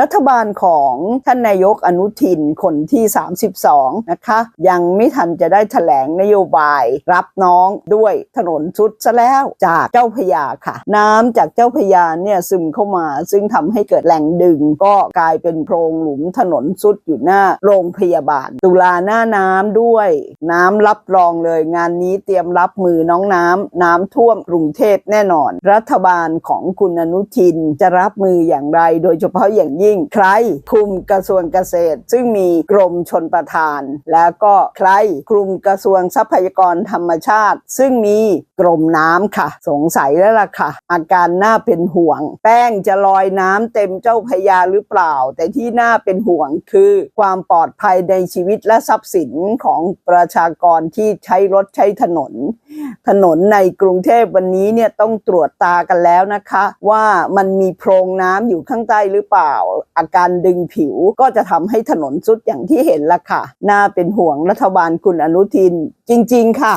รัฐบาลของท่านนายกอนุทินคนที่ 32 นะคะ ยังไม่ทันจะได้แถลงนโยบายรับน้องด้วยถนนชุดซะแล้วจากเจ้าพยาค่ะ น้ำจากเจ้าพยาเนี่ยซึมเข้ามา ซึ่งทำให้เกิดแหล่งดึง ก็กลายเป็นโพรงหลุมถนนสุดอยู่หน้าโรงพยาบาล ตุลาหน้าน้ำด้วย น้ำรับรองเลยงานนี้เตรียมรับมือน้องน้ำน้ำท่วมกรุงเทพแน่นอน รัฐบาลของคุณอนุทินจะรับมืออย่างไร โดยเฉพาะอย่างยิ่งใครคุมกระทรวงเกษตร ซึ่งมีกรมชนประทาน แล้วก็ใครคุมกระทรวงทรัพยากรธรรมชาติ ซึ่งมีกรมน้ำค่ะ สงสัยแล้วล่ะค่ะ อาการน่าเป็นห่วง แป้งจะลอยน้ำเต็มเจ้าพยาหรือเปล่า แต่ที่น่าเป็นห่วงคือความปลอดภัยในชีวิตและทรัพย์สินของประชากรที่ใช้รถใช้ถนน ถนนในกรุงเทพวันนี้เนี่ยต้องตรวจตากันแล้วนะคะ ว่ามันมีโพรงน้ำอยู่ข้างใต้หรือเปล่าอาการดึงผิวก็จะทำให้ถนนสุดอย่างที่เห็นละค่ะ น่าเป็นห่วงรัฐบาลคุณอนุทินจริง ๆ ค่ะ